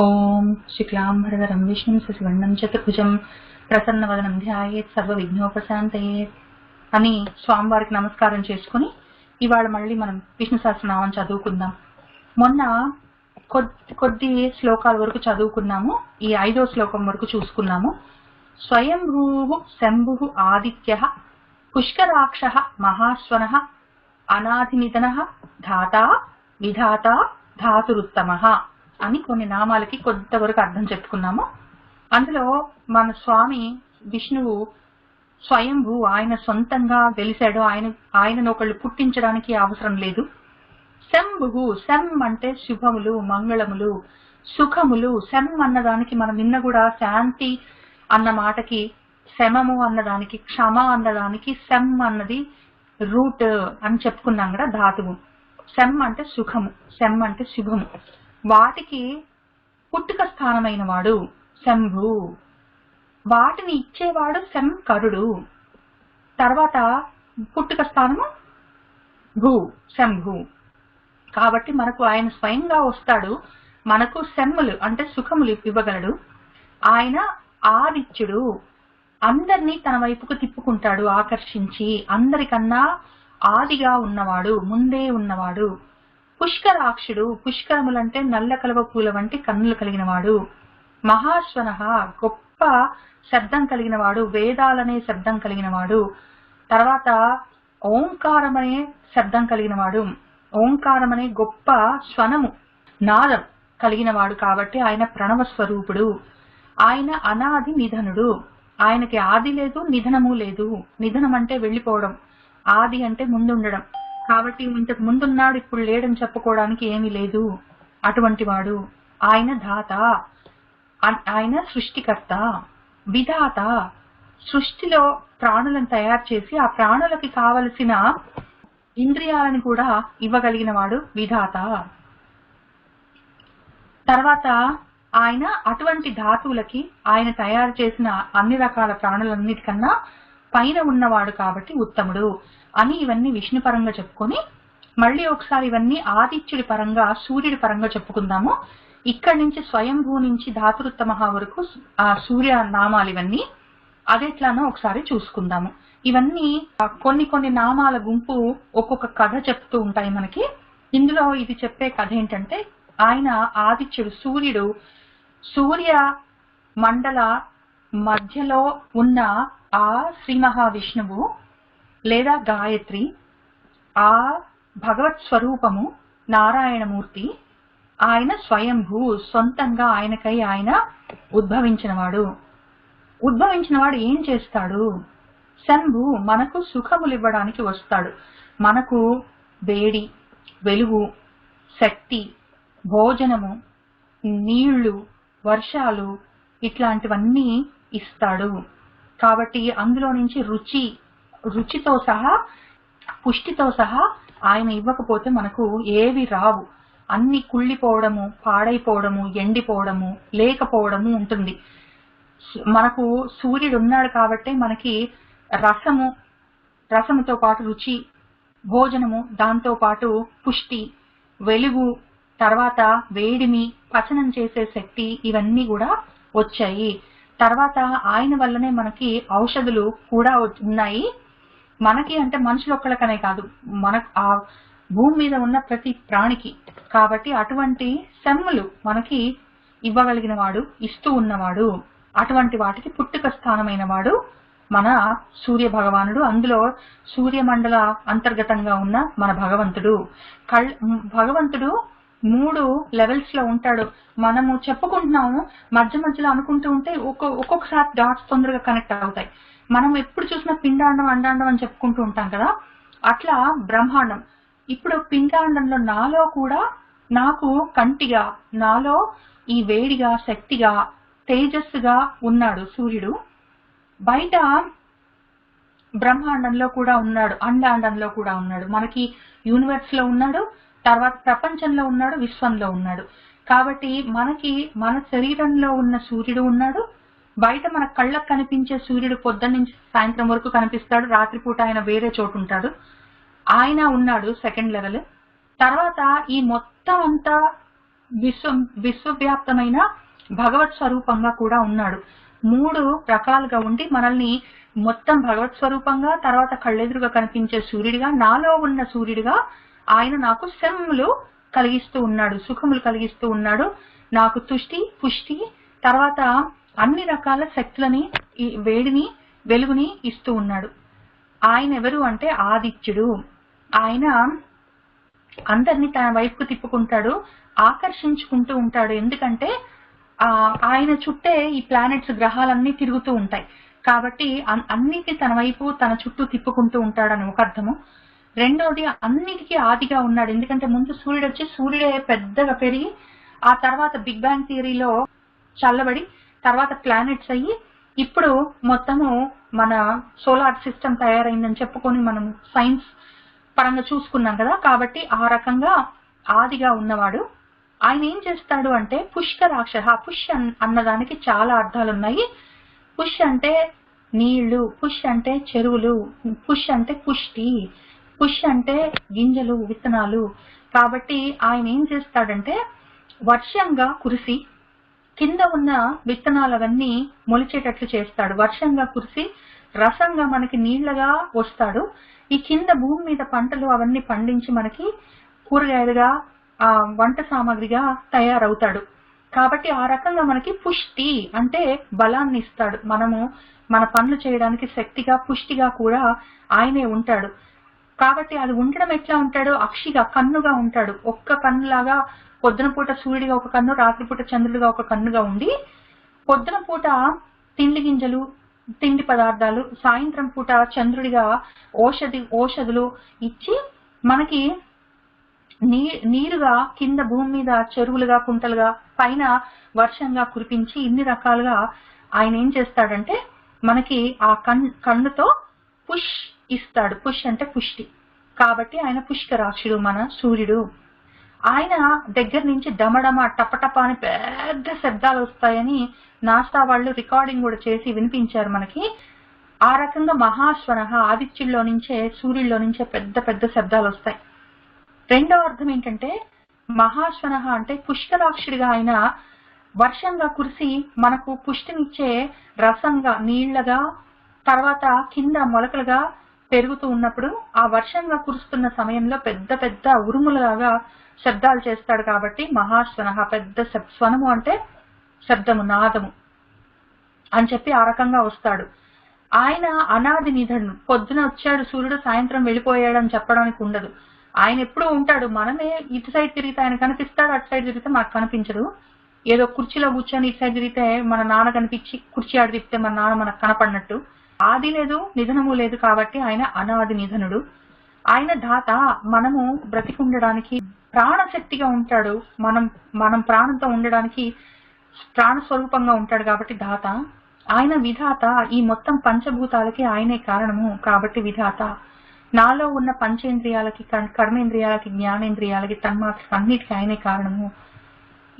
ఓం శుక్లాంబరధరం విష్ణుం శశివర్ణం చతుర్భుజం ప్రసన్నవదనం ధ్యాయేత్ సర్వ విఘ్నోపశాంతయేత్ అని స్వామివారికి నమస్కారం చేసుకుని ఇవాళ మళ్ళీ మనం విష్ణు సహస్రనామం చదువుకుందాం. మొన్న కొద్ది కొద్ది శ్లోకాల వరకు చదువుకున్నాము ఈ ఐదో శ్లోకం వరకు చూసుకున్నాము. స్వయంభూ శంభు ఆదిత్య పుష్కరాక్ష మహాశ్వన అనాధినిధన ధాత విధాత ధాతురుత్తమ. అని కొన్ని నామాలకి కొంతవరకు అర్థం చెప్పుకున్నాము. అందులో మన స్వామి విష్ణువు స్వయంభూ ఆయన సొంతంగా వెలిశాడు. ఆయన ఆయనను ఒకళ్ళు పుట్టించడానికి అవసరం లేదు. శంభు శం అంటే శుభములు మంగళములు సుఖములు. శం అన్నదానికి మనం నిన్న కూడా శాంతి అన్న మాటకి శమము అన్నదానికి క్షమ అన్నదానికి శం అన్నది రూట్ అని చెప్పుకున్నాం కదా ధాతువు. శం అంటే సుఖము శం అంటే శుభము. వాటికి పుట్టుక స్థానమైన వాడు శంభు. వాటిని ఇచ్చేవాడు శంకరుడు. తర్వాత పుట్టుక స్థానము భూ శంభు. కాబట్టి మనకు ఆయన స్వయంగా వస్తాడు. మనకు శమ్ములు అంటే సుఖములు ఇవ్వగలడు. ఆయన ఆదిత్యుడు. అందరినీ తన వైపుకు తిప్పుకుంటాడు ఆకర్షించి. అందరికన్నా ఆదిగా ఉన్నవాడు ముందే ఉన్నవాడు. పుష్కరాక్షుడు పుష్కరములంటే నల్ల కలవ పూల వంటి కన్నులు కలిగిన వాడు మహాశ్వన గొప్ప శబ్దం కలిగిన వాడు వేదాలనే శబ్దం కలిగిన వాడు తర్వాత ఓంకారం అనే శబ్దం కలిగిన వాడు ఓంకారం అనే గొప్ప స్వనము నాదం కలిగిన వాడు కాబట్టి ఆయన ప్రణవ స్వరూపుడు. ఆయన అనాది నిధనుడు. ఆయనకి ఆది లేదు నిధనము లేదు. నిధనం అంటే వెళ్ళిపోవడం. ఆది అంటే ముందుండడం. కాబట్టి ఇంతకు ముందున్నాడు ఇప్పుడు లేడని చెప్పుకోవడానికి ఏమీ లేదు. అటువంటి వాడు ఆయన ధాత ఆయన సృష్టికర్త విధాత. సృష్టిలో ప్రాణులను తయారు చేసి ఆ ప్రాణులకి కావలసిన ఇంద్రియాలను కూడా ఇవ్వగలిగిన వాడు విధాత. తర్వాత ఆయన అటువంటి ధాతువులకి ఆయన తయారు చేసిన అన్ని రకాల ప్రాణులన్నిటికన్నా పైన ఉన్నవాడు కాబట్టి ఉత్తముడు అని ఇవన్నీ విష్ణు పరంగా చెప్పుకొని మళ్ళీ ఒకసారి ఇవన్నీ ఆదిత్యుడి పరంగా సూర్యుడి పరంగా చెప్పుకుందాము. ఇక్కడి నుంచి స్వయంభూ నుంచి ధాతురుత్తమ వరకు ఆ సూర్య నామాలు ఇవన్నీ. అదెట్లానో ఒకసారి చూసుకుందాము. ఇవన్నీ కొన్ని కొన్ని నామాల గుంపు ఒక్కొక్క కథ చెప్తూ ఉంటాయి మనకి. ఇందులో ఇది చెప్పే కథ ఏంటంటే ఆయన ఆదిత్యుడు సూర్యుడు సూర్య మండల మధ్యలో ఉన్న ఆ శ్రీ మహావిష్ణువు లేదా గాయత్రి ఆ భగవత్ స్వరూపము నారాయణమూర్తి ఆయన స్వయంభూ సొంతంగా ఆయనకై ఆయన ఉద్భవించినవాడు. ఉద్భవించినవాడు ఏం చేస్తాడు? శంభు మనకు సుఖములు ఇవ్వడానికి వస్తాడు. మనకు వేడి వెలుగు శక్తి భోజనము నీళ్ళు వర్షాలు ఇట్లాంటివన్నీ ఇస్తాడు. కాబట్టి అందులో నుంచి రుచి రుచితో సహా పుష్టితో సహా ఆయన ఇవ్వకపోతే మనకు ఏవి రావు. అన్ని కుళ్ళిపోవడము పాడైపోవడము ఎండిపోవడము లేకపోవడము ఉంటుంది. మనకు సూర్యుడు ఉన్నాడు కాబట్టి మనకి రసము రసముతో పాటు రుచి భోజనము దాంతో పాటు పుష్టి వెలుగు తర్వాత వేడిమి పచనం చేసే శక్తి ఇవన్నీ కూడా వచ్చాయి. తర్వాత ఆయన వల్లనే మనకి ఔషధులు కూడా ఉన్నాయి. మనకి అంటే మనుషులొక్కలకనే కాదు. మనకు ఆ భూమి మీద ఉన్న ప్రతి ప్రాణికి. కాబట్టి అటువంటి సెమ్ములు మనకి ఇవ్వగలిగిన వాడు ఇస్తూ ఉన్నవాడు అటువంటి వాటికి పుట్టుక స్థానమైన వాడు మన సూర్య భగవానుడు అందులో సూర్యమండల అంతర్గతంగా ఉన్న మన భగవంతుడు. కళ్ భగవంతుడు మూడు లెవెల్స్లో ఉంటాడు. మనము చెప్పుకుంటున్నాము మధ్య మధ్యలో అనుకుంటూ ఉంటే ఒక్కొక్క ఒక్కొక్కసారి డాట్స్ తొందరగా కనెక్ట్ అవుతాయి. మనం ఎప్పుడు చూసినా పిండాండం అండాండం అని చెప్పుకుంటూ ఉంటాం కదా? అట్లా బ్రహ్మాండం. ఇప్పుడు పిండాండంలో నాలో కూడా నాకు కంటిగా నాలో ఈ వేడిగా శక్తిగా తేజస్సుగా ఉన్నాడు సూర్యుడు. బయట బ్రహ్మాండంలో కూడా ఉన్నాడు అండాండంలో కూడా ఉన్నాడు. మనకి యూనివర్స్లో ఉన్నాడు తర్వాత ప్రపంచంలో ఉన్నాడు విశ్వంలో ఉన్నాడు. కాబట్టి మనకి మన శరీరంలో ఉన్న సూర్యుడు ఉన్నాడు. బయట మన కళ్ళకు కనిపించే సూర్యుడు పొద్దున్న నుంచి సాయంత్రం వరకు కనిపిస్తాడు. రాత్రిపూట ఆయన వేరే చోటు ఉంటాడు. ఆయన ఉన్నాడు సెకండ్ లెవెల్ తర్వాత ఈ మొత్తం అంతా విశ్వ విశ్వవ్యాప్తమైన భగవత్ స్వరూపంగా కూడా ఉన్నాడు. మూడు రకాలుగా ఉండి మనల్ని మొత్తం భగవత్ స్వరూపంగా తర్వాత కళ్ళెదురుగా కనిపించే సూర్యుడిగా నాలో ఉన్న సూర్యుడిగా ఆయన నాకు శ్రమములు కలిగిస్తూ ఉన్నాడు సుఖములు కలిగిస్తూ ఉన్నాడు. నాకు తుష్టి పుష్టి తర్వాత అన్ని రకాల శక్తులని ఈ వేడిని వెలుగుని ఇస్తూ ఉన్నాడు. ఆయన ఎవరు అంటే ఆదిత్యుడు. ఆయన అందరినీ తన వైపుకు తిప్పుకుంటాడు ఆకర్షించుకుంటూ ఉంటాడు. ఎందుకంటే ఆ ఆయన చుట్టే ఈ ప్లానెట్స్ గ్రహాలన్నీ తిరుగుతూ ఉంటాయి. కాబట్టి అన్నిటి తన వైపు తన చుట్టూ తిప్పుకుంటూ ఉంటాడని ఒక అర్థము. రెండోది అన్నిటికీ ఆదిగా ఉన్నాడు. ఎందుకంటే ముందు సూర్యుడు వచ్చి సూర్యుడే పెద్దగా పెరిగి ఆ తర్వాత బిగ్ బ్యాంగ్ థియరీలో చల్లబడి తర్వాత ప్లానెట్స్ అయ్యి ఇప్పుడు మొత్తము మన సోలార్ సిస్టమ్ తయారైందని చెప్పుకొని మనం సైన్స్ పరంగా చూసుకున్నాం కదా. కాబట్టి ఆ రకంగా ఆదిగా ఉన్నవాడు. ఆయన ఏం చేస్తాడు అంటే పుష్కరాక్ష పుష్ అన్నదానికి చాలా అర్థాలు ఉన్నాయి. పుష్ అంటే నీళ్ళు పుష్ అంటే చెరువులు పుష్ అంటే పుష్టి. పుష్ అంటే గింజలు విత్తనాలు. కాబట్టి ఆయన ఏం చేస్తాడంటే వర్షంగా కురిసి కింద ఉన్న విత్తనాలవన్నీ మొలిచేటట్లు చేస్తాడు. వర్షంగా కురిసి రసంగా మనకి నీళ్ళగా వస్తాడు ఈ కింద భూమి మీద పంటలు అవన్నీ పండించి మనకి కూరగాయలుగా ఆ వంట సామాగ్రిగా తయారవుతాడు. కాబట్టి ఆ రకంగా మనకి పుష్టి అంటే బలాన్ని ఇస్తాడు. మనము మన పనులు చేయడానికి శక్తిగా పుష్టిగా కూడా ఆయనే ఉంటాడు. కాబట్టి అది ఉండడం ఎట్లా ఉంటాడు అక్షిగా కన్నుగా ఉంటాడు. ఒక్క కన్నులాగా పొద్దున పూట సూర్యుడిగా ఒక కన్ను రాత్రిపూట చంద్రుడిగా ఒక కన్నుగా ఉండి పొద్దున పూట తిండి గింజలు తిండి పదార్థాలు సాయంత్రం పూట చంద్రుడిగా ఔషధి ఔషధులు ఇచ్చి మనకి నీ నీరుగా కింద భూమి మీద చెరువులుగా కుంటలుగా పైన వర్షంగా కురిపించి ఇన్ని రకాలుగా ఆయన ఏం చేస్తాడంటే మనకి ఆ కన్ కన్నుతో పుష్ ఇస్తాడు. పుష్ అంటే పుష్టి. కాబట్టి ఆయన పుష్కరాక్షుడు మన సూర్యుడు. ఆయన దగ్గర నుంచి డమడమ టపటప అని పెద్ద శబ్దాలు వస్తాయని నాస్తా వాళ్ళు రికార్డింగ్ కూడా చేసి వినిపించారు మనకి. ఆ రకంగా మహాస్వర ఆదిత్యుల్లో నుంచే సూర్యుల్లో నుంచే పెద్ద పెద్ద శబ్దాలు వస్తాయి. రెండవ అర్థం ఏంటంటే మహాశ్వన అంటే పుష్కరాక్షుడిగా ఆయన వర్షంగా కురిసి మనకు పుష్టినిచ్చే రసంగా నీళ్ళగా తర్వాత కింద మొలకలుగా పెరుగుతూ ఉన్నప్పుడు ఆ వర్షంగా కురుస్తున్న సమయంలో పెద్ద పెద్ద ఉరుములలాగా శబ్దాలు చేస్తాడు కాబట్టి మహాస్వన పెద్ద శబ్- స్వనము అంటే శబ్దము నాదము అని చెప్పి ఆ రకంగా వస్తాడు. ఆయన అనాది నిధుడు పొద్దున వచ్చాడు సూర్యుడు సాయంత్రం వెళ్ళిపోయాడు అని చెప్పడానికి ఉండదు. ఆయన ఎప్పుడూ ఉంటాడు. మనమే ఇటు సైడ్ తిరిగితే ఆయన కనిపిస్తాడు అటు సైడ్ తిరిగితే మనకు కనిపించడు ఏదో కుర్చీలో కూర్చొని ఇటు సైడ్ తిరిగితే మన నాన్న కనిపించి కుర్చీ ఆడ తిప్పితే మన నాన్న మనకు కనపడినట్టు. ఆది లేదు నిధనము లేదు కాబట్టి ఆయన అనాది నిధనుడు. ఆయన దాత మనము బ్రతికుండడానికి ప్రాణశక్తిగా ఉంటాడు. మనం మనం ప్రాణంతో ఉండడానికి ప్రాణ స్వరూపంగా ఉంటాడు కాబట్టి దాత. ఆయన విధాత ఈ మొత్తం పంచభూతాలకి ఆయనే కారణము కాబట్టి విధాత. నాలో ఉన్న పంచేంద్రియాలకి కర్మేంద్రియాలకి జ్ఞానేంద్రియాలకి తన్మాత్రకి అన్నిటికీ ఆయనే కారణము.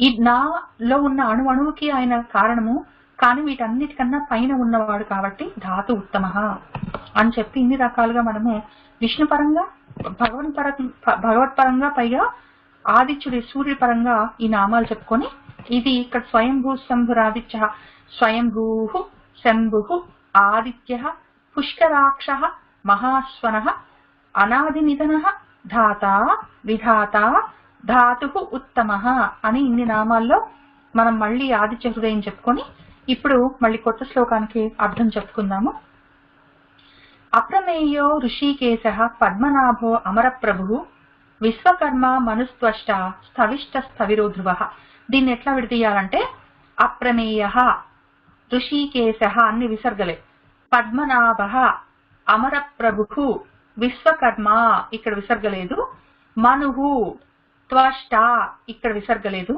ఈ నాలో ఉన్న అణు అణువుకి ఆయన కారణము. కానీ వీటన్నిటికన్నా పైన ఉన్నవాడు కాబట్టి ధాతు ఉత్తమ అని చెప్పి ఇన్ని రకాలుగా మనము విష్ణు పరంగా భగవన్ పర భగవత్ పరంగా పైగా ఆదిత్యుడి సూర్యుడి పరంగా ఈ నామాలు చెప్పుకొని ఇది ఇక్కడ స్వయంభూ శంభురాదిత్య స్వయంభూ శంభు ఆదిత్య పుష్కరాక్ష మహాశ్వన అనాది నిధన ధాత విధాత ధాతు ఉత్తమ అని ఇన్ని నామాల్లో మనం మళ్ళీ ఆదిత్య హృదయం చెప్పుకొని ఇప్పుడు మళ్ళీ కొత్త శ్లోకానికి అర్థం చెప్పుకుందాము. అప్రమేయో ఋషికేశ పద్మనాభో అమరప్రభు విశ్వకర్మ మనుస్త్వష్ట స్థవిష్ట స్థవిరో ధ్రువ దీన్ని ఎట్లా విడదీయాలంటే అప్రమేయ ఋషికేశ అన్ని విసర్గలే. పద్మనాభ అమరప్రభు విశ్వకర్మ ఇక్కడ విసర్గలేదు. మనుహు త్వష్ట ఇక్కడ విసర్గలేదు.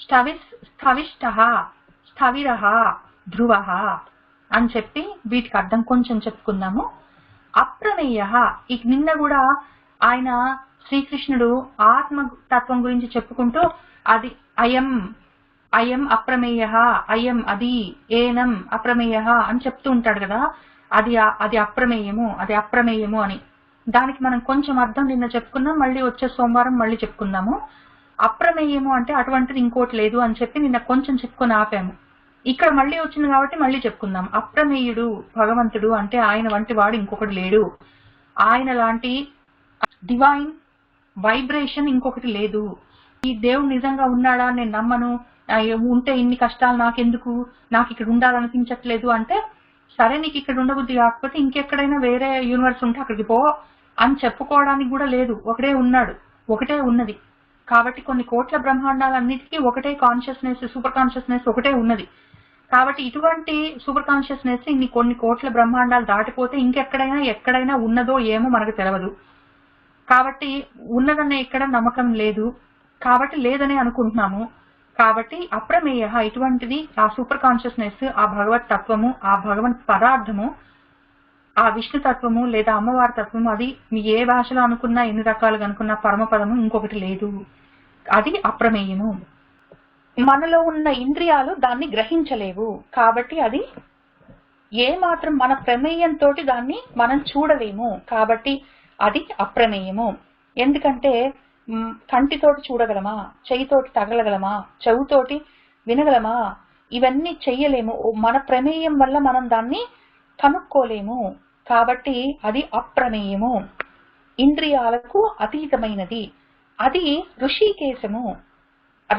స్థవిష్ స్థవిష్ట స్థవిర ధ్రువ అని చెప్పి వీటికి అర్థం కొంచెం చెప్పుకుందాము. అప్రమేయ ఇక నిన్న కూడా ఆయన శ్రీకృష్ణుడు ఆత్మ తత్వం గురించి చెప్పుకుంటూ అది అయం అయం అప్రమేయ అయం అది ఏనం అప్రమేయ అని చెప్తూ ఉంటాడు కదా. అది అది అప్రమేయము అది అప్రమేయము అని. దానికి మనం కొంచెం అర్థం నిన్న చెప్పుకున్నాం మళ్ళీ వచ్చే సోమవారం మళ్ళీ చెప్పుకుందాము. అప్రమేయము అంటే అటువంటిది ఇంకోటి లేదు అని చెప్పి నిన్న కొంచెం చెప్పుకొని ఆపాము. ఇక్కడ మళ్ళీ వచ్చింది కాబట్టి మళ్ళీ చెప్పుకుందాం. అప్రమేయుడు భగవంతుడు అంటే ఆయన వంటి వాడు ఇంకొకటి లేడు. ఆయన లాంటి డివైన్ వైబ్రేషన్ ఇంకొకటి లేదు. ఈ దేవుడు నిజంగా ఉన్నాడా నేను నమ్మను. ఉంటే ఇన్ని కష్టాలు నాకెందుకు? నాకు ఇక్కడ ఉండాలనిపించట్లేదు అంటే సరే నీకు ఇక్కడ ఉండబుద్ధి కాకపోతే ఇంకెక్కడైనా వేరే యూనివర్స్ ఉంటే అక్కడికి పో అని చెప్పుకోవడానికి కూడా లేదు. ఒకటే ఉన్నాడు. ఒకటే ఉన్నది. కాబట్టి కొన్ని కోట్ల బ్రహ్మాండాలన్నిటికీ ఒకటే కాన్షియస్నెస్ సూపర్ కాన్షియస్నెస్ ఒకటే ఉన్నది. కాబట్టి ఇటువంటి సూపర్ కాన్షియస్నెస్ ఇన్ని కొన్ని కోట్ల బ్రహ్మాండాలు దాటిపోతే ఇంకెక్కడైనా ఎక్కడైనా ఉన్నదో ఏమో మనకు తెలియదు కాబట్టి ఉన్నదన్న ఇక్కడ నమ్మకం లేదు. కాబట్టి లేదని అనుకుంటున్నాము. కాబట్టి అప్రమేయ ఇటువంటిది ఆ సూపర్ కాన్షియస్నెస్ ఆ భగవత్ తత్వము ఆ భగవత్ పదార్థము ఆ విష్ణు తత్వము లేదా అమ్మవారి తత్వము అది మీ ఏ భాషలో అనుకున్నా ఎన్ని రకాలుగా అనుకున్నా పరమపదము ఇంకొకటి లేదు. అది అప్రమేయము. మనలో ఉన్న ఇంద్రియాలు దాన్ని గ్రహించలేవు. కాబట్టి అది ఏ మాత్రం మన ప్రమేయంతో దాన్ని మనం చూడలేము. కాబట్టి అది అప్రమేయము. ఎందుకంటే కంటితోటి చూడగలమా? చెయ్యితోటి తగలగలమా? చెవుతోటి వినగలమా? ఇవన్నీ చెయ్యలేము. ఓ మన ప్రమేయం వల్ల మనం దాన్ని కనుక్కోలేము. కాబట్టి అది అప్రమేయము. ఇంద్రియాలకు అతీతమైనది. అది ఋషికేశము.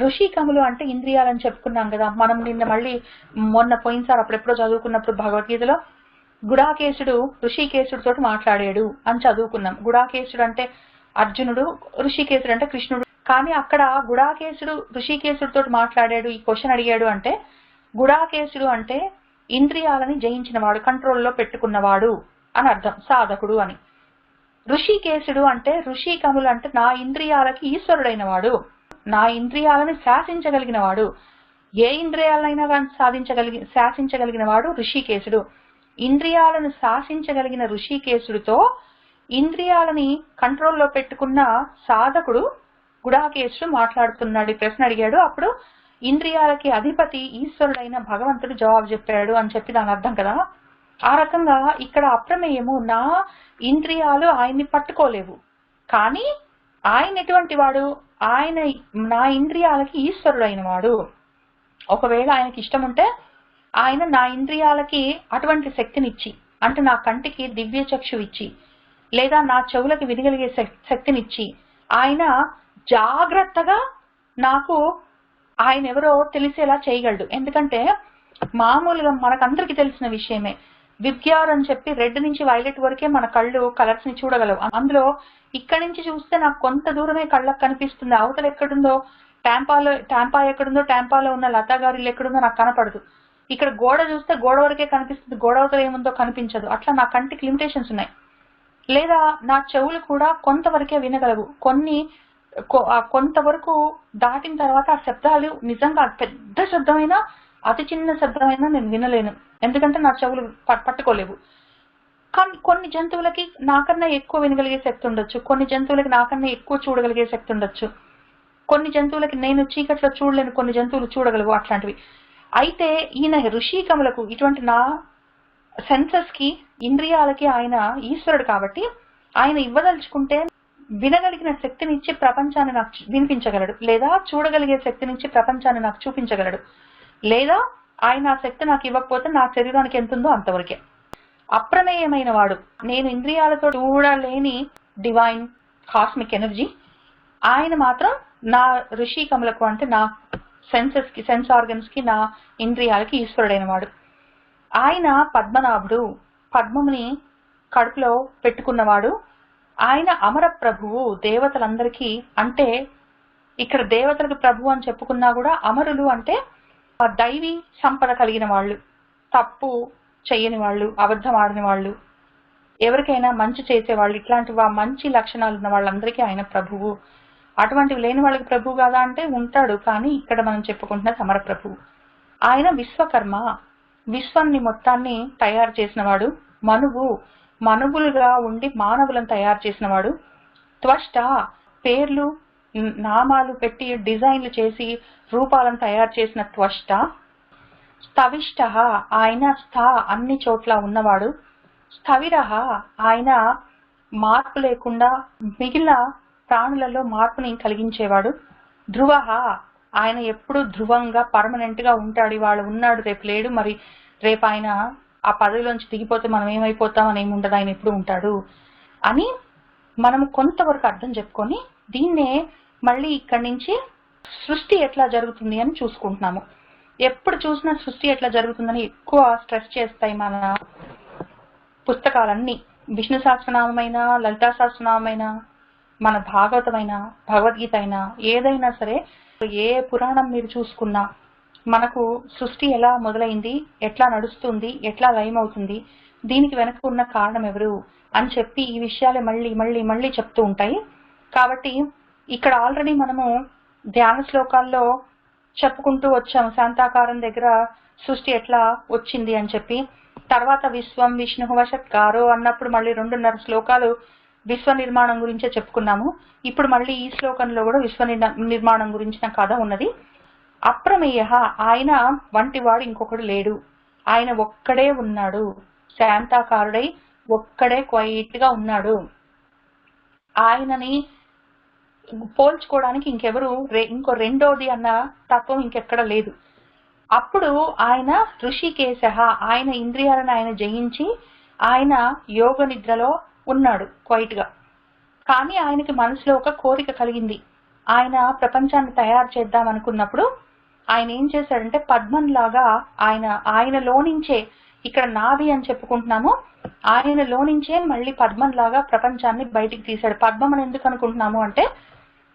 ఋషికములు అంటే ఇంద్రియాలని చెప్పుకున్నాం కదా. మనం నిన్న మళ్ళీ మొన్న పోయినసారి అప్పుడెప్పుడో చదువుకున్నప్పుడు భగవద్గీతలో గుడాకేశుడు ఋషికేశుడు తోటి మాట్లాడాడు అని చదువుకున్నాం. గుడాకేశుడు అంటే అర్జునుడు ఋషికేశుడు అంటే కృష్ణుడు. కానీ అక్కడ గుడాకేశుడు ఋషికేశుడు తోటి మాట్లాడాడు ఈ క్వశ్చన్ అడిగాడు అంటే గుడాకేశుడు అంటే ఇంద్రియాలని జయించినవాడు కంట్రోల్లో పెట్టుకున్నవాడు అని అర్థం. సాధకుడు అని. ఋషికేశుడు అంటే ఋషికములు అంటే నా ఇంద్రియాలకి ఈశ్వరుడైన వాడు నా ఇంద్రియాలను శాసించగలిగిన వాడు ఏ ఇంద్రియాలైనా కానీ సాధించగలిగి శాసించగలిగిన వాడు ఋషికేశుడు. ఇంద్రియాలను శాసించగలిగిన ఋషికేశుడితో ఇంద్రియాలని కంట్రోల్లో పెట్టుకున్న సాధకుడు గుడాకేశుడు మాట్లాడుతున్నాడు. ప్రశ్న అడిగాడు. అప్పుడు ఇంద్రియాలకి అధిపతి ఈశ్వరుడైన భగవంతుడు జవాబు చెప్పాడు అని చెప్పి దాని అర్థం కదా? ఆ రకంగా ఇక్కడ అప్రమేయము నా ఇంద్రియాలు ఆయన్ని పట్టుకోలేవు. కానీ ఆయన ఎటువంటి వాడు? ఆయన నా ఇంద్రియాలకి ఈశ్వరుడైన వాడు ఒకవేళ ఆయనకి ఇష్టం ఉంటే ఆయన నా ఇంద్రియాలకి అటువంటి శక్తినిచ్చి అంటే నా కంటికి దివ్య చక్షు ఇచ్చి లేదా నా చెవులకి వినగలిగే శక్తినిచ్చి ఆయన జాగ్రత్తగా నాకు ఆయన ఎవరో తెలిసేలా చేయగలడు. ఎందుకంటే మామూలుగా మనకందరికీ తెలిసిన విషయమే. విద్యార్ అని చెప్పి రెడ్ నుంచి వైలెట్ వరకే మన కళ్ళు కలర్స్ని చూడగలవు. అందులో ఇక్కడి నుంచి చూస్తే నాకు కొంత దూరమే కళ్ళకు కనిపిస్తుంది. అవతల ఎక్కడుందో టాంపాలో టాంపా ఎక్కడుందో టాంపాలో ఉన్న లతా గారి ఎక్కడుందో నాకు కనపడదు. ఇక్కడ గోడ చూస్తే గోడ వరకే కనిపిస్తుంది. గోడ అవతల ఏముందో కనిపించదు. అట్లా నా కంటికి లిమిటేషన్స్ ఉన్నాయి. లేదా నా చెవులు కూడా కొంతవరకే వినగలవు. కొన్ని కొంతవరకు దాటిన తర్వాత ఆ శబ్దాలు నిజంగా పెద్ద శబ్దమైనా అతి చిన్న శబ్దమైనా నేను వినలేను. ఎందుకంటే నా చెవులు పట్టుకోలేవు. కానీ కొన్ని జంతువులకి నాకన్నా ఎక్కువ వినగలిగే శక్తి ఉండొచ్చు. కొన్ని జంతువులకి నాకన్నా ఎక్కువ చూడగలిగే శక్తి ఉండొచ్చు. కొన్ని జంతువులకి నేను చీకట్లో చూడలేను. కొన్ని జంతువులు చూడగలవు అట్లాంటివి. అయితే ఈయన ఋషికములకు ఇటువంటి నా సెన్సెస్కి ఇంద్రియాలకి ఆయన ఈశ్వరుడు కాబట్టి ఆయన ఇవ్వదలుచుకుంటే వినగలిగిన శక్తినిచ్చి ప్రపంచాన్ని నాకు వినిపించగలడు. లేదా చూడగలిగే శక్తినిచ్చి ప్రపంచాన్ని నాకు చూపించగలడు. లేదా ఆయన ఆ శక్తి నాకు ఇవ్వకపోతే నా శరీరానికి ఎంతుందో అంతవరకే. అప్రమేయమైన వాడు. నేను ఇంద్రియాలతో చూడలేని డివైన్ కాస్మిక్ ఎనర్జీ ఆయన మాత్రం నా ఋషికములకు అంటే నా సెన్సెస్కి సెన్స్ ఆర్గన్స్కి నా ఇంద్రియాలకి ఈశ్వరుడైన వాడు. ఆయన పద్మనాభుడు. పద్మముని కడుపులో పెట్టుకున్నవాడు. ఆయన అమర ప్రభువు దేవతలందరికీ అంటే ఇక్కడ దేవతలకు ప్రభు అని చెప్పుకున్నా కూడా అమరులు అంటే దైవీ సంపద కలిగిన వాళ్ళు తప్పు చేయని వాళ్ళు అబద్ధం ఆడని వాళ్ళు ఎవరికైనా మంచి చేసేవాళ్ళు ఇట్లాంటి వా- మంచి లక్షణాలు ఉన్న వాళ్ళందరికీ ఆయన ప్రభువు. అటువంటివి లేని వాళ్ళకి ప్రభువు కాదా అంటే ఉంటాడు కానీ ఇక్కడ మనం చెప్పుకుంటున్న సమర ప్రభువు. ఆయన విశ్వకర్మ విశ్వాన్ని మొత్తాన్ని తయారు చేసినవాడు మనువు మనువులుగా ఉండి మానవులను తయారు చేసినవాడు త్వష్ట పేర్లు నామాలు పెట్టి డిజైన్లు చేసి రూపాలను తయారు చేసిన త్వష్ట. స్థవిష్ట ఆయన స్థ అన్ని చోట్ల ఉన్నవాడు. స్థవిర ఆయన మార్పు లేకుండా మిగిలిన ప్రాణులలో మార్పుని కలిగించేవాడు. ధ్రువ ఆయన ఎప్పుడు ధ్రువంగా పర్మనెంట్గా ఉంటాడు. ఇవాళ ఉన్నాడు రేపు లేడు. మరి రేపు ఆయన ఆ పదవిలోంచి దిగిపోతే మనం ఏమైపోతాం అని ఏమి ఉండదు ఆయన ఎప్పుడు ఉంటాడు అని మనం కొంతవరకు అర్థం చెప్పుకొని దీన్నే మళ్ళీ ఇక్కడి నుంచి సృష్టి ఎట్లా జరుగుతుంది అని చూసుకుంటున్నాము. ఎప్పుడు చూసినా సృష్టి ఎట్లా జరుగుతుందని ఎక్కువ స్ట్రెస్ చేస్తాయి మన పుస్తకాలన్నీ. విష్ణు సహస్రనామైన లలితా సహస్రనామైన మన భాగవతమైన భగవద్గీత అయినా ఏదైనా సరే ఏ పురాణం మీరు చూసుకున్నా మనకు సృష్టి ఎలా మొదలైంది ఎట్లా నడుస్తుంది ఎట్లా లయమవుతుంది దీనికి వెనక ఉన్న కారణం ఎవరు అని చెప్పి ఈ విషయాలే మళ్ళీ మళ్ళీ మళ్ళీ చెప్తూ ఉంటాయి. కాబట్టి ఇక్కడ ఆల్రెడీ మనము ధ్యాన శ్లోకాల్లో చెప్పుకుంటూ వచ్చాము. శాంతాకారం దగ్గర సృష్టి ఎట్లా వచ్చింది అని చెప్పి. తర్వాత విశ్వం విష్ణు వశత్కారో అన్నప్పుడు మళ్ళీ రెండున్నర శ్లోకాలు విశ్వ నిర్మాణం గురించే చెప్పుకున్నాము. ఇప్పుడు మళ్ళీ ఈ శ్లోకంలో కూడా విశ్వ నిర్మాణం గురించిన కథ ఉన్నది. అప్రమేయ ఆయన వంటి వాడు ఇంకొకడు లేడు. ఆయన ఒక్కడే ఉన్నాడు. శాంతాకారుడై ఒక్కడే క్వైట్గా ఉన్నాడు. ఆయనని పోల్చుకోవడానికి ఇంకెవరు ఇంకో రెండోది అన్న తత్వం ఇంకెక్కడ లేదు. అప్పుడు ఆయన ఋషికేశ ఆయన ఇంద్రియాలను ఆయన జయించి ఆయన యోగ నిద్రలో ఉన్నాడు క్వైట్గా. కానీ ఆయనకి మనసులో ఒక కోరిక కలిగింది. ఆయన ప్రపంచాన్ని తయారు చేద్దాం అనుకున్నప్పుడు ఆయన ఏం చేశాడంటే పద్మం లాగా ఆయన ఆయనలో నుంచే ఇక్కడ నాది అని చెప్పుకుంటున్నాము. ఆయనలో నుంచే మళ్ళీ పద్మం లాగా ప్రపంచాన్ని బయటికి తీశాడు. పద్మం అని ఎందుకు అనుకుంటున్నాము అంటే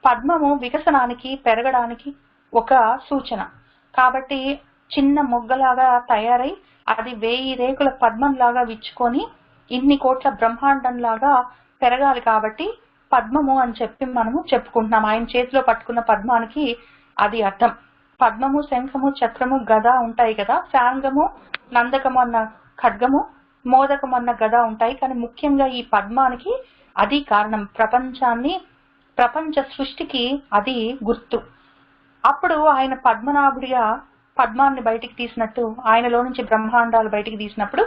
పద్మము వికసనానికి పెరగడానికి ఒక సూచన. కాబట్టి చిన్న మొగ్గలాగా తయారై అది వేయి రేకుల పద్మం లాగా విచ్చుకొని ఇన్ని కోట్ల బ్రహ్మాండం లాగా పెరగాలి కాబట్టి పద్మము అని చెప్పి మనము చెప్పుకుంటున్నాం. ఆయన చేతిలో పట్టుకున్న పద్మానికి అది అర్థం. పద్మము శంఖము చక్రము గద ఉంటాయి కదా. శాంగము నందకము అన్న ఖడ్గము మోదకము అన్న గద ఉంటాయి. కానీ ముఖ్యంగా ఈ పద్మానికి అది కారణం. ప్రపంచాన్ని ప్రపంచ సృష్టికి అది గుర్తు. అప్పుడు ఆయన పద్మనాభుడిగా పద్మాన్ని బయటికి తీసినట్టు ఆయనలో నుంచి బ్రహ్మాండాలు బయటికి తీసినప్పుడు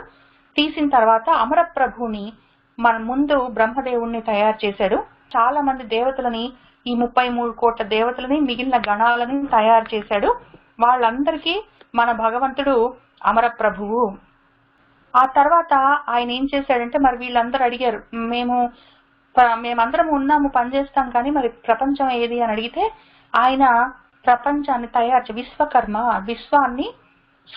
తీసిన తర్వాత అమరప్రభుని మన ముందు బ్రహ్మదేవుణ్ణి తయారు చేశాడు. చాలా మంది దేవతలని ఈ ముప్పై మూడు కోట్ల దేవతలని మిగిలిన గణాలని తయారు చేశాడు. వాళ్ళందరికీ మన భగవంతుడు అమరప్రభువు. ఆ తర్వాత ఆయన ఏం చేశాడంటే మరి వీళ్ళందరూ అడిగారు మేము మేమందరం ఉన్నాము పనిచేస్తాం కానీ మరి ప్రపంచం ఏది? అని అడిగితే ఆయన ప్రపంచాన్ని తయారు విశ్వకర్మ విశ్వాన్ని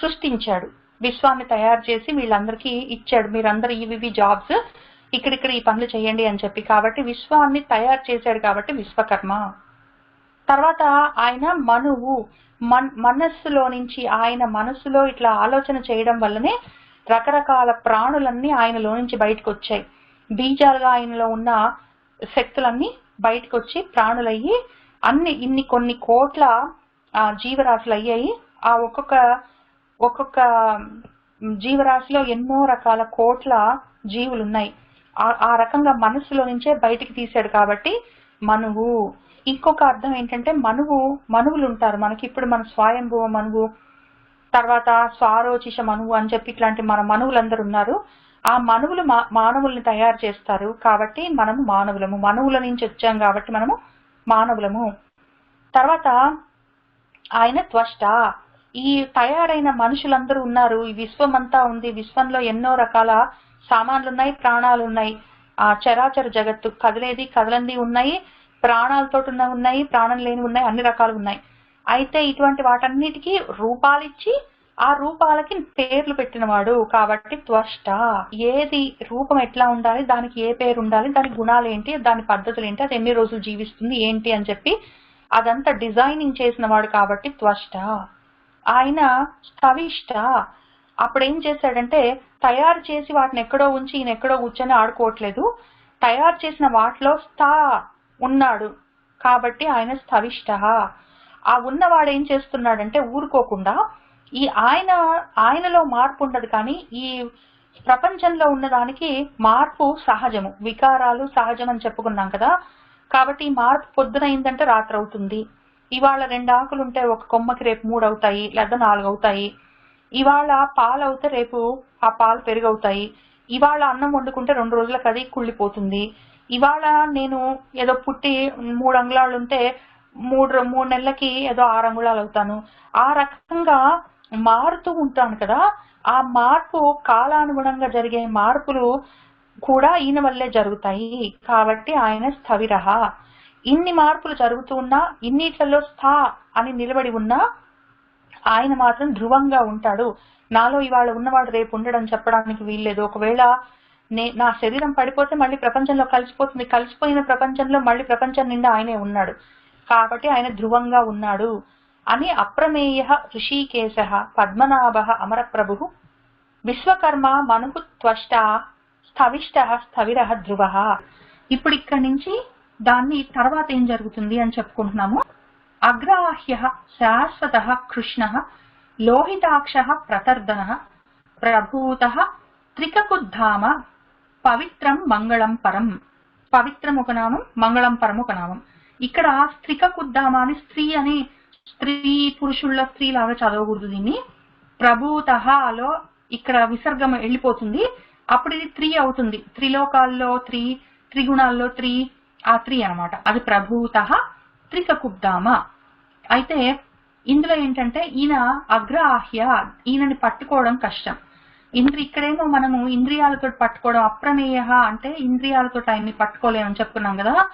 సృష్టించాడు. విశ్వాన్ని తయారు చేసి వీళ్ళందరికీ ఇచ్చాడు. మీరందరూ ఇవి ఇవి జాబ్స్ ఇక్కడిక్కడ ఈ పనులు చేయండి అని చెప్పి. కాబట్టి విశ్వాన్ని తయారు చేశాడు కాబట్టి విశ్వకర్మ. తర్వాత ఆయన మనువు మన్ మనస్సులో నుంచి ఆయన మనస్సులో ఇట్లా ఆలోచన చేయడం వల్లనే రకరకాల ప్రాణులన్నీ ఆయనలో నుంచి బయటకు వచ్చాయి బీజాలుగా ఆయనలో ఉన్న శక్తులన్నీ బయటకు వచ్చి ప్రాణులయ్యి అన్ని ఇన్ని కొన్ని కోట్ల జీవరాశులు అయ్యాయి. ఆ ఒక్కొక్క ఒక్కొక్క జీవరాశిలో ఎన్నో రకాల కోట్ల జీవులు ఉన్నాయి ఆ- ఆ రకంగా మనస్సులో నుంచే బయటికి తీశాడు కాబట్టి మనువు. ఇంకొక అర్థం ఏంటంటే మనువు మనువులు ఉంటారు. మనకి ఇప్పుడు మన స్వయంభువ మనువు తర్వాత స్వారోచిష మనువు అని చెప్పి ఇట్లాంటి మన మనువులందరూ ఉన్నారు. ఆ మనువులు మా మానవుల్ని తయారు చేస్తారు కాబట్టి మనము మానవులము. మనువుల నుంచి వచ్చాం కాబట్టి మనము మానవులము. తర్వాత ఆయన త్వష్ట. ఈ తయారైన మనుషులందరూ ఉన్నారు. ఈ విశ్వం అంతా ఉంది. విశ్వంలో ఎన్నో రకాల సామాన్లు ఉన్నాయి ప్రాణాలు ఉన్నాయి ఆ చరాచర జగత్తు కదిలేది కదలంది ఉన్నాయి ప్రాణాలతో ఉన్న ఉన్నాయి ప్రాణం లేని ఉన్నాయి అన్ని రకాలు ఉన్నాయి. అయితే ఇటువంటి వాటన్నిటికీ రూపాలిచ్చి ఆ రూపాలకి పేర్లు పెట్టినవాడు కాబట్టి త్వష్ట. ఏది రూపం ఎట్లా ఉండాలి దానికి ఏ పేరు ఉండాలి దాని గుణాలు ఏంటి దాని పద్ధతులు ఏంటి అది ఎన్ని రోజులు జీవిస్తుంది ఏంటి అని చెప్పి అదంతా డిజైనింగ్ చేసిన వాడు కాబట్టి త్వష్ట. ఆయన స్థవిష్ట. అప్పుడు ఏం చేశాడంటే తయారు చేసి వాటిని ఎక్కడో ఉంచి ఈయన ఎక్కడో కూర్చొని ఆడుకోవట్లేదు. తయారు చేసిన వాటిలో స్థా ఉన్నాడు. కాబట్టి ఆయన స్థవిష్ట. ఆ ఉన్నవాడు ఏం చేస్తున్నాడంటే ఊరుకోకుండా ఈ ఆయన ఆయనలో మార్పు ఉండదు కానీ ఈ ప్రపంచంలో ఉన్నదానికి మార్పు సహజము. వికారాలు సహజం అని చెప్పుకున్నాం కదా. కాబట్టి ఈ మార్పు పొద్దున అయిందంటే రాత్రి అవుతుంది. ఇవాళ రెండు ఆకులు ఉంటే ఒక కొమ్మకి రేపు మూడు అవుతాయి లేదా నాలుగు అవుతాయి. ఇవాళ పాలు అవుతే రేపు ఆ పాలు పెరుగవుతాయి. ఇవాళ అన్నం వండుకుంటే రెండు రోజులకు అది కుళ్ళిపోతుంది. ఇవాళ నేను ఏదో పుట్టి మూడు అంగుళాలు ఉంటే మూడు మూడు నెలలకి ఏదో ఆరు అంగుళాలు అవుతాను. ఆ రకంగా మారుతూ ఉంటాను కదా. ఆ మార్పు కాలానుగుణంగా జరిగే మార్పులు కూడా ఈయన వల్లే జరుగుతాయి. కాబట్టి ఆయన స్థవిరహ. ఇన్ని మార్పులు జరుగుతూ ఉన్నా ఇన్నిట్లలో స్థా అని నిలబడి ఉన్నా ఆయన మాత్రం ధ్రువంగా ఉంటాడు. నాలో ఇవాళ ఉన్నవాడు రేపు ఉండడం చెప్పడానికి వీల్లేదు. ఒకవేళ నే నా శరీరం పడిపోతే మళ్ళీ ప్రపంచంలో కలిసిపోతుంది. కలిసిపోయిన ప్రపంచంలో మళ్ళీ ప్రపంచం నిండా ఆయనే ఉన్నాడు. కాబట్టి ఆయన ధృవంగా ఉన్నాడు. అని అప్రమేయ ఋషికేశ పద్మనాభ అమరప్రభు విశ్వకర్మ మనుహు త్వష్ట స్థవిష్ట స్థవిర ధ్రువ. ఇప్పుడు ఇక్కడి నుంచి దాన్ని తర్వాత ఏం జరుగుతుంది అని చెప్పుకుంటున్నాము? అగ్రాహ్య శాశ్వత కృష్ణ లోహితాక్ష ప్రతర్దన ప్రభూత త్రికకుద్ధామ పవిత్రం మంగళం పరం పవిత్రం ఒక నామం మంగళం పరం ఒక నామం ఇక్కడ స్త్రికకుద్ధామ అని స్త్రీ అని స్త్రీ పురుషుల్లో స్త్రీ లాగా చదవకూడదు దీన్ని. ప్రభూతలో ఇక్కడ విసర్గం వెళ్ళిపోతుంది. అప్పుడు ఇది త్రీ అవుతుంది. త్రిలోకాల్లో త్రీ త్రిగుణాల్లో త్రీ ఆ త్రీ అన్నమాట. అది ప్రభూత త్రికకుబ్దామ అయితే ఇందులో ఏంటంటే ఈయన అగ్రాహ్య ఈయనని పట్టుకోవడం కష్టం. ఇంద్రి ఇక్కడేమో మనము ఇంద్రియాలతో పట్టుకోవడం అప్రమేయ అంటే ఇంద్రియాలతో ఆయన్ని పట్టుకోలేమని చెప్పుకున్నాం కదా.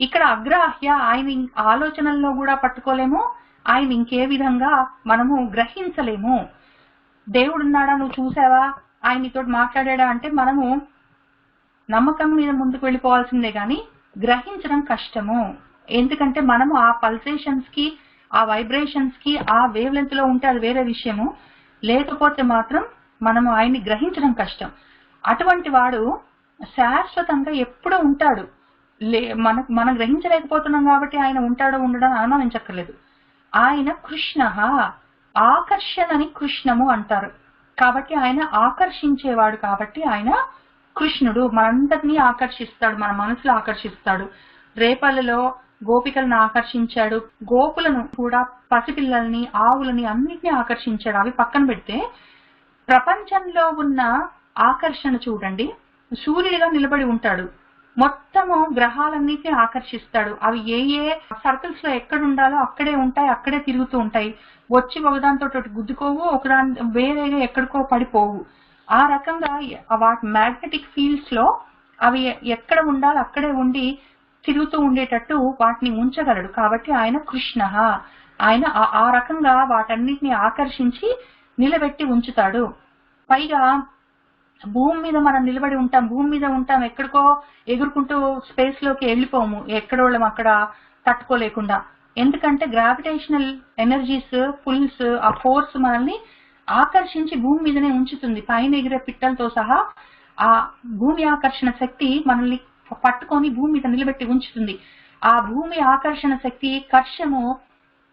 ఇక్కడ అగ్రాహ్య ఆయన ఆలోచనల్లో కూడా పట్టుకోలేము ఆయన ఇంకే విధంగా మనము గ్రహించలేము. దేవుడున్నాడా నువ్వు చూసావా? ఆయనతో మాట్లాడా అంటే మనము నమ్మకం మీద ముందుకు వెళ్ళిపోవాల్సిందే గాని గ్రహించడం కష్టము. ఎందుకంటే మనము ఆ పల్సేషన్స్కి ఆ వైబ్రేషన్స్కి ఆ వేవ్ లెంత్లో ఉంటే అది వేరే విషయము. లేకపోతే మాత్రం మనము ఆయన్ని గ్రహించడం కష్టం. అటువంటి వాడు శాశ్వతంగా ఎప్పుడూ ఉంటాడు. లే మన మనం గ్రహించలేకపోతున్నాం కాబట్టి ఆయన ఉంటాడో ఉండడం అనుమానించక్కర్లేదు. ఆయన కృష్ణ ఆకర్షణని కృష్ణము అంటారు. కాబట్టి ఆయన ఆకర్షించేవాడు కాబట్టి ఆయన కృష్ణుడు. మనందరినీ ఆకర్షిస్తాడు మన మనసులో ఆకర్షిస్తాడు. రేపల్లలో గోపికలను ఆకర్షించాడు. గోపులను కూడా పసిపిల్లల్ని ఆవులని అన్నిటినీ ఆకర్షించాడు. అవి పక్కన పెడితే ప్రపంచంలో ఉన్న ఆకర్షణ చూడండి. సూర్యుడిగా నిలబడి ఉంటాడు. మొత్తము గ్రహాలన్నిటిని ఆకర్షిస్తాడు. అవి ఏ ఏ సర్కిల్స్లో ఎక్కడ ఉండాలో అక్కడే ఉంటాయి అక్కడే తిరుగుతూ ఉంటాయి. వచ్చి ఒకదానితో గుద్దుకోవు ఒకదాని వేరేగా ఎక్కడికో పడిపోవు. ఆ రకంగా వాటి మ్యాగ్నెటిక్ ఫీల్డ్స్లో అవి ఎక్కడ ఉండాలో అక్కడే ఉండి తిరుగుతూ ఉండేటట్టు వాటిని ఉంచగలడు. కాబట్టి ఆయన కృష్ణ. ఆయన ఆ- రకంగా వాటన్నిటిని ఆకర్షించి నిలబెట్టి ఉంచుతాడు. పైగా భూమి మీద మనం నిలబడి ఉంటాం. భూమి మీద ఉంటాం. ఎక్కడికో ఎగురుకుంటూ స్పేస్లోకి వెళ్ళిపోము. ఎక్కడోళ్ళం అక్కడ తట్టుకోలేకుండా. ఎందుకంటే గ్రావిటేషనల్ ఎనర్జీస్ పుల్స్ ఆ ఫోర్స్ మనల్ని ఆకర్షించి భూమి మీదనే ఉంచుతుంది. పైన ఎగిరే పిట్టలతో సహా ఆ భూమి ఆకర్షణ శక్తి మనల్ని పట్టుకొని భూమి మీద నిలబెట్టి ఉంచుతుంది. ఆ భూమి ఆకర్షణ శక్తి కర్షము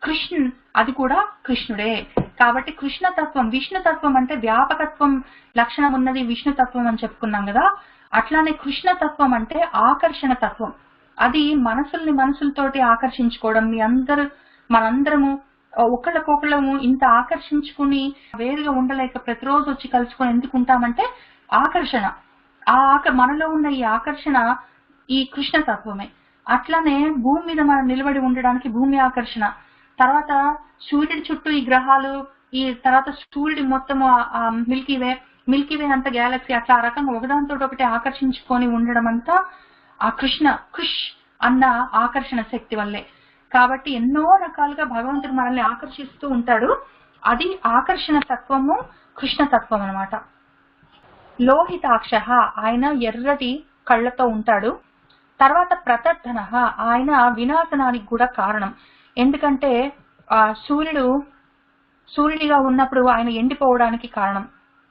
కృష్ణ అది కూడా కృష్ణుడే. కాబట్టి కృష్ణ తత్వం అంటే వ్యాపకత్వం లక్షణం ఉన్నది విష్ణుతత్వం అని చెప్పుకున్నాం కదా. అట్లానే కృష్ణ తత్వం అంటే ఆకర్షణ తత్వం. అది మనసుల్ని మనసులతోటి ఆకర్షించుకోవడం మీ అందరు మనందరము ఒకళ్ళకొకళ్ళము ఇంత ఆకర్షించుకుని వేరుగా ఉండలేక ప్రతిరోజు వచ్చి కలుసుకొని ఎందుకుంటామంటే ఆకర్షణ. ఆ ఆక మనలో ఉన్న ఈ ఆకర్షణ ఈ కృష్ణ తత్వమే. అట్లనే భూమి మీద మనం నిలబడి ఉండడానికి భూమి ఆకర్షణ. తర్వాత సూర్యుడి చుట్టూ ఈ గ్రహాలు ఈ తర్వాత సూర్యుడి మొత్తము మిల్కీ వే మిల్కీ వే అంత గ్యాలక్సీ అట్లా ఆ రకంగా ఒకదానితో ఒకటి ఆకర్షించుకొని ఉండడం అంతా ఆ కృష్ణ కృష్ అన్న ఆకర్షణ శక్తి వల్లే. కాబట్టి ఎన్నో రకాలుగా భగవంతుడు మనల్ని ఆకర్షిస్తూ ఉంటాడు. అది ఆకర్షణ తత్వము కృష్ణ తత్వం అన్నమాట. లోహితాక్ష ఆయన ఎర్రటి కళ్ళతో ఉంటాడు. తర్వాత ప్రతర్ధన ఆయన వినాశనానికి కూడా కారణం. ఎందుకంటే ఆ సూర్యుడు సూర్యుడిగా ఉన్నప్పుడు ఆయన ఎండిపోవడానికి కారణం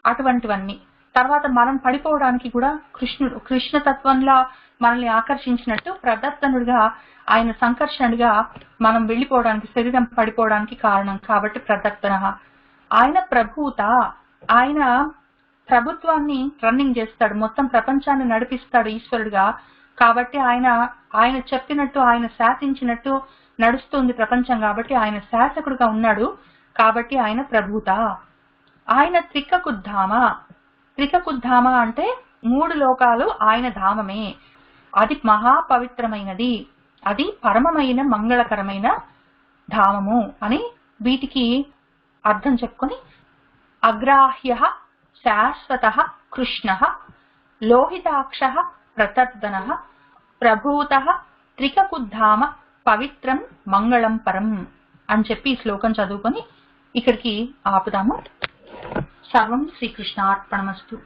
అటువంటివన్నీ. తర్వాత మనం పడిపోవడానికి కూడా కృష్ణుడు కృష్ణతత్వంలో మనల్ని ఆకర్షించినట్టు ప్రదర్శనుడిగా ఆయన సంకర్షణుడిగా మనం వెళ్ళిపోవడానికి శరీరం పడిపోవడానికి కారణం కాబట్టి ప్రదర్శన ఆయన ప్రభూత ఆయన ప్రభుత్వాన్ని రన్నింగ్ చేస్తాడు. మొత్తం ప్రపంచాన్ని నడిపిస్తాడు ఈశ్వరుడుగా. కాబట్టి ఆయన ఆయన చెప్పినట్టు ఆయన శాసించినట్టు నడుస్తుంది ప్రపంచం కాబట్టి ఆయన శాసకుడుగా ఉన్నాడు. కాబట్టి ఆయన ప్రభుత. ఆయన త్రికకుద్ధామ. త్రికకుద్ధామ అంటే మూడు లోకాలు ఆయన ధామమే. అది మహా పవిత్రమైనది అది పరమమైన మంగళకరమైన ధామము అని వీటికి అర్థం చెప్పుకొని అగ్రాహ్య శాశ్వత కృష్ణ లోహితాక్ష ప్రతర్దన ప్రభూత త్రికకుద్ధామ పవిత్రం మంగళం పరం అని చెప్పి ఈ శ్లోకం చదువుకొని ఇక్కడికి ఆపుదాము. సర్వం శ్రీకృష్ణార్పణమస్తు.